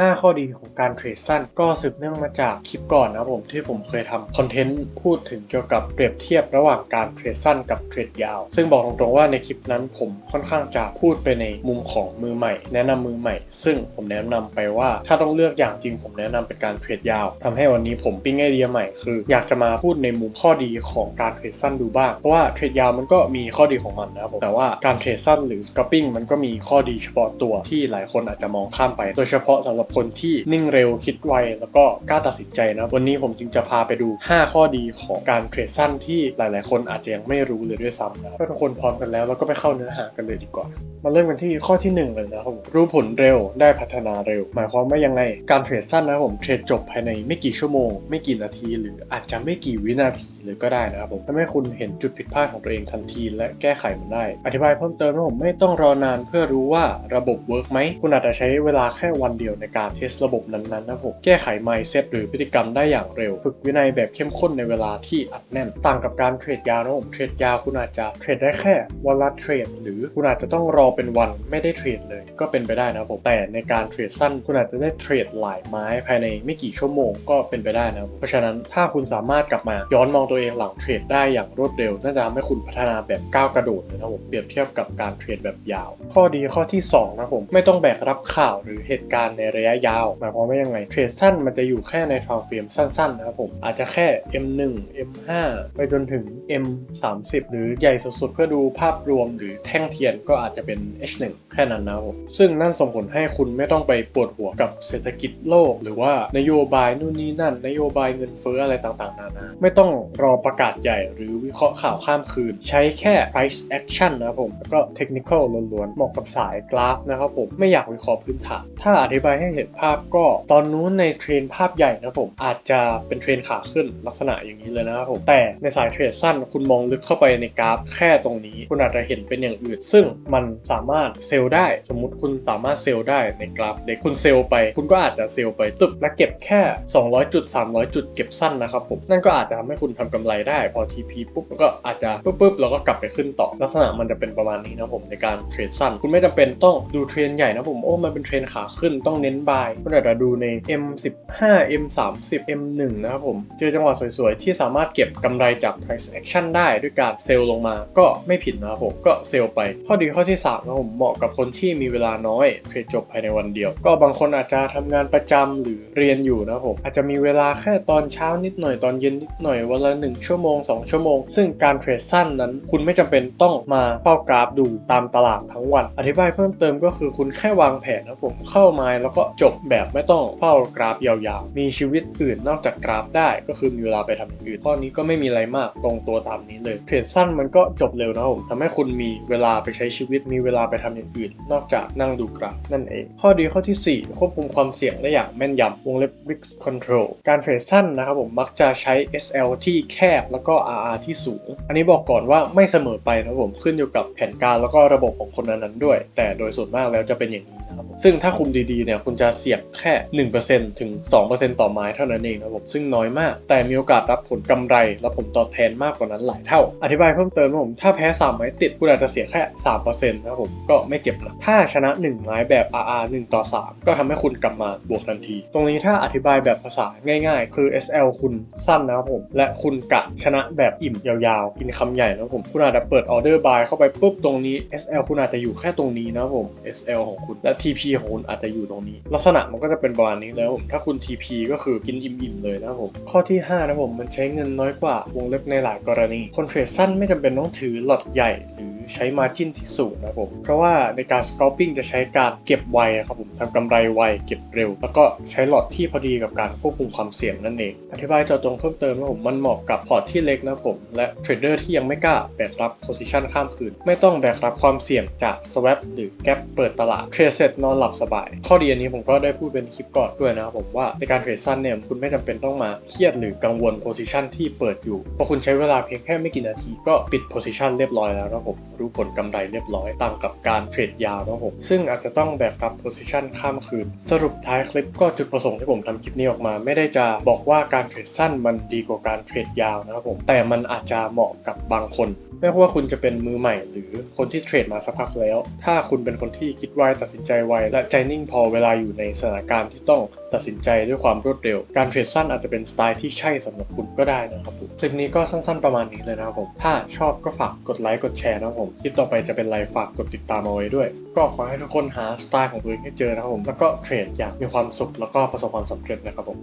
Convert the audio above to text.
5 ข้อดีของการเทรดสั้น ก็สืบเนื่องมาจากคลิปก่อนนะผมที่ผมเคยทำคอนเทนต์พูดถึงเกี่ยวกับเปรียบเทียบระหว่างการเทรดสั้นกับเทรดยาว ซึ่งบอกตรงๆว่าในคลิปนั้นผมค่อนข้างจะพูดไปในมุมของมือใหม่ แนะนำมือใหม่ ซึ่งผมแนะนำไปว่าถ้าต้องเลือกอย่างจริงผมแนะนำเป็นการเทรดยาวทำให้วันนี้ผมปิ้งไอเดียใหม่คือ อยากจะมาพูดในมุมข้อดีของการเทรดสั้นดูบ้างเพราะว่าเทรดยาวมันก็มีข้อดีของมันนะครับผมแต่ว่าการเทรดสั้นหรือ scalping มันก็มีข้อดีเฉพาะตัวที่หลายคนอาจจะมองข้ามไป โดยเฉพาะสำหรับคนที่นิ่งเร็วคิดไว แล้วก็กล้าตัดสินใจนะ วันนี้ผมจึงจะพาไปดู 5 ข้อดีของการเทรดสั้นที่หลาย ๆ คนอาจจะยังไม่รู้เลยด้วยซ้ำนะถ้าทุกคนพร้อมกันแล้วเราก็ไปเข้าเนื้อหากันเลยดีกว่ามาเริ่มกันที่ข้อที่ 1 เลยนะครับผมรู้ผลเร็วได้พัฒนาเร็ว หมายความว่ายังไง การเทรดสั้นนะผมเทรดจบภายในไม่กี่ชั่วโมง ไม่กี่นาที หรืออาจจะไม่กี่วินาทีเลยก็ได้นะครับผมทำให้คุณเห็นจุดผิดพลาดของตัวเองทันที และแก้ไขมันได้ อธิบายเพิ่มเติมนะผมไม่ต้องรอนานเพื่อรู้ว่าระบบเวิร์กไหมคุณอาจจะใช้เวลาแค่วันเดียวในการเทสระบบนั้นๆนะครับผมแก้ไข mindset หรือพฤติกรรมได้อย่างเร็ว ฝึกวินัยแบบเข้มข้นในเวลาที่อัดแน่น ต่างกับการเทรดยาวนะผมเทรดยาวคุณอาจจะเทรดได้แค่วันละเทรดหรือคุณอาจจะต้องรอเป็นวันไม่ได้เทรดเลยก็เป็นไปได้นะครับผมแต่ในการเทรดสั้นคุณอาจจะได้เทรดหลายไม้ภายในไม่กี่ชั่วโมงก็เป็นไปได้นะครับเพราะฉะนั้นถ้าคุณสามารถกลับมาย้อนมองตัวเองหลังเทรดได้อย่างรวดเร็วน่าจะทำให้คุณพัฒนาแบบก้าวกระโดดเลยนะครับผมเปรียบเทียบกับการเทรดแบบยาว ข้อดีข้อที่2นะครับผมไม่ต้องแบกรับข่าวหรือเหตุการณ์ในระยะยาวหมายความว่ายังไงเทรดสั้นมันจะอยู่แค่ในทางเฟรมสั้นๆนะครับผมอาจจะแค่ M1 M5 ไปจนถึง M30 หรือใหญ่สุดๆเพื่อดูภาพรวมหรือแท่งเทียนก็อาจจะเป็น H1 แค่นั้นนะครับซึ่งนั่นส่งผลให้คุณไม่ต้องไปปวดหัวกับเศรษฐกิจโลก หรือว่านโยบายนู่นนี่นั่น นโยบายเงินเฟ้ออะไรต่างๆนานาไม่ต้องรอประกาศใหญ่หรือวิเคราะห์ข่าวข้ามคืน ใช้แค่ price action นะครับผม แล้วก็ technical ล้วนๆเหมาะกับสายกราฟนะครับผมไม่อยากวิเคราะห์พื้นฐานถ้าอธิบายให้เห็นภาพก็ตอนนู้นในเทรนภาพใหญ่นะครับผมอาจจะเป็นเทรนขาขึ้นลักษณะอย่างนี้เลยนะครับผมแต่ในสายเทรดสั้นคุณมองลึกเข้าไปในกราฟแค่ตรงนี้ คุณอาจจะเห็นเป็นอย่างอื่น ซึ่งมันสามารถเซลล์ได้ สมมุติคุณสามารถเซลล์ได้ในกราฟเด็กคุณเซลล์ไป คุณก็อาจจะเซลล์ไปตึบและเก็บแค่ 200 จุด 300 จุดเก็บสั้นนะครับผมนั่นก็อาจจะทำให้คุณทำกำไรได้พอ TP ปุ๊บก็อาจจะปุ๊บปุ๊บแล้วก็กลับไปขึ้นต่อลักษณะมันจะเป็นประมาณนี้นะผมในการเทรดสั้น คุณไม่จำเป็นต้องดูเทรนใหญ่นะผมโอ้มันเป็นเทรนขาขึ้นต้องเน้นบายคุณอาจจะดูใน M15 M30 M1 นะครับผมเจอจังหวะสวยๆ ที่สามารถเก็บกำไรจาก price action ได้ด้วยการเซลล์ลงมาก็ไม่ผิดนะครับผมก็เซลล์ไป ข้อดีข้อที่ 3นะผมเหมาะกับคนที่มีเวลาน้อยเทรดจบภายในวันเดียว ก็บางคนอาจจะทำงานประจำหรือเรียนอยู่นะครับผมอาจจะมีเวลาแค่ตอนเช้านิดหน่อยตอนเย็นนิดหน่อยวันละ1ชั่วโมง 2 ชั่วโมง ซึ่งการเทรดสั้นนั้น คุณไม่จำเป็นต้องมาเฝ้ากราฟดูตามตลาดทั้งวัน อธิบายเพิ่มเติมก็คือคุณแค่วางแผนนะครับผมเข้ามาแล้วก็จบแบบไม่ต้องเฝ้ากราฟยาวๆ มีชีวิตอื่นนอกจากกราฟได้ ก็คือมีเวลาไปทำอย่างอื่นข้อนี้ก็ไม่มีอะไรมากตรงตัวตามนี้เลยเทรดสั้นมันก็จบเร็วนะครับผมทำให้คุณมีเวลาไปใช้ชีวิตมีเวลาไปทำอย่างอื่น นอกจากนั่งดูกราฟนั่นเอง ข้อดีข้อที่ 4 ควบคุมความเสี่ยงได้อย่างแม่นยำวงเล็บ risk control การเทรดสั้นนะครับผมมักจะใช้ SL ที่แคบแล้วก็ RR ที่สูง อันนี้บอกก่อนว่าไม่เสมอไปนะผมขึ้นอยู่กับแผนการแล้วก็ระบบของคนนั้นๆด้วย แต่โดยส่วนมากแล้วจะเป็นอย่างนี้นะครับซึ่งถ้าคุมดีๆเนี่ยคุณจะเสี่ยงแค่ 1%ถึง 2%ต่อไม้เท่านั้นเองนะครับผมซึ่งน้อยมาก แต่มีโอกาสรับผลกำไรและผลตอบแทนมากกว่านั้นหลายเท่า อธิบายเพิ่มเติมนะผมถ้าแพ้ 3 ไม้ติดคุณอาจจะเสียแค่ 3%นะครับผมก็ไม่เจ็บนะถ้าชนะ 1 ไม้แบบ RR 1 ต่อ 3 ก็ทำให้คุณกลับมาบวกทันที ตรงนี้ถ้าอธิบายแบบภาษาง่ายๆ คือ SL คุณสั้นนะครับผม และคุณกะชนะแบบอิ่มยาวๆ กินคำใหญ่นะครับผม คุณอาจจะเปิดออเดอร์บายเข้าไปปุ๊บตรงนี้ SL คุณอาจจะอยู่แค่ตรงนี้นะครับผม SL ของคุณและ TP ของคุณอาจจะอยู่ตรงนี้ ลักษณะมันก็จะเป็นประมาณนี้แล้วผมถ้าคุณ TP ก็คือกินอิ่มๆเลยนะครับผม ข้อที่5นะครับผมมันใช้เงินน้อยกว่าวงเล็บในหลายกรณีคนเทรดสั้นไม่จำเป็นต้องถือหลอดใหญ่หรือ ใช้มาจิ้นที่สูงนะครับผม เพราะว่าในการ scalping จะใช้การเก็บไวครับผมทำกำไรไวเก็บเร็ว แล้วก็ใช้หลอดที่พอดีกับการควบคุมความเสี่ยงนั่นเอง อธิบายเจาะจงเพิ่มเติมนะผมมันเหมาะกับพอร์ตที่เล็กนะครับผม และเทรดเดอร์ที่ยังไม่กล้าแบกรับ position ข้ามคืน ไม่ต้องแบกรับความเสี่ยงจาก swap หรือ gap เปิดตลาดเทรดเสร็จนอนหลับสบาย ข้อดีอันนี้ผมก็ได้พูดเป็นคลิปก่อนด้วยนะครับผมว่าในการเทรดสั้นเนี่ยคุณไม่จำเป็นต้องมาเครียดหรือกังวล position ที่เปิดอยู่เพราะคุณใช้เวลาเพียงแค่ไม่กี่นาทีก็ปิด position เรียบร้อยแล้วนะผมรู้ผลกำไรเรียบร้อยต่างกับการเทรดยาวนะครับผมซึ่งอาจจะต้องแบกรับโพซิชันข้ามคืน สรุปท้ายคลิปก็จุดประสงค์ที่ผมทำคลิปนี้ออกมา ไม่ได้จะบอกว่าการเทรดสั้นมันดีกว่าการเทรดยาวนะครับผมแต่มันอาจจะเหมาะกับบางคนไม่ว่าคุณจะเป็นมือใหม่หรือคนที่เทรดมาสักพักแล้ว ถ้าคุณเป็นคนที่คิดไวตัดสินใจไวและใจนิ่งพอเวลาอยู่ในสถานการณ์ที่ต้องตัดสินใจด้วยความรวดเร็ว การเทรดสั้นอาจจะเป็นสไตล์ที่ใช่สำหรับคุณก็ได้นะครับผมคลิปนี้ก็สั้นๆประมาณนี้เลยนะครับผม ถ้าชอบก็ฝากกดไลค์กดแชร์นะครับผม คลิปต่อไปจะเป็นไรฝากกดติดตามเอาไว้ด้วย ก็ขอให้ทุกคนหาสไตล์ของตัวเองให้เจอนะครับผม แล้วก็เทรดอย่างมีความสุขแล้วก็ประสบความสำเร็จนะครับผม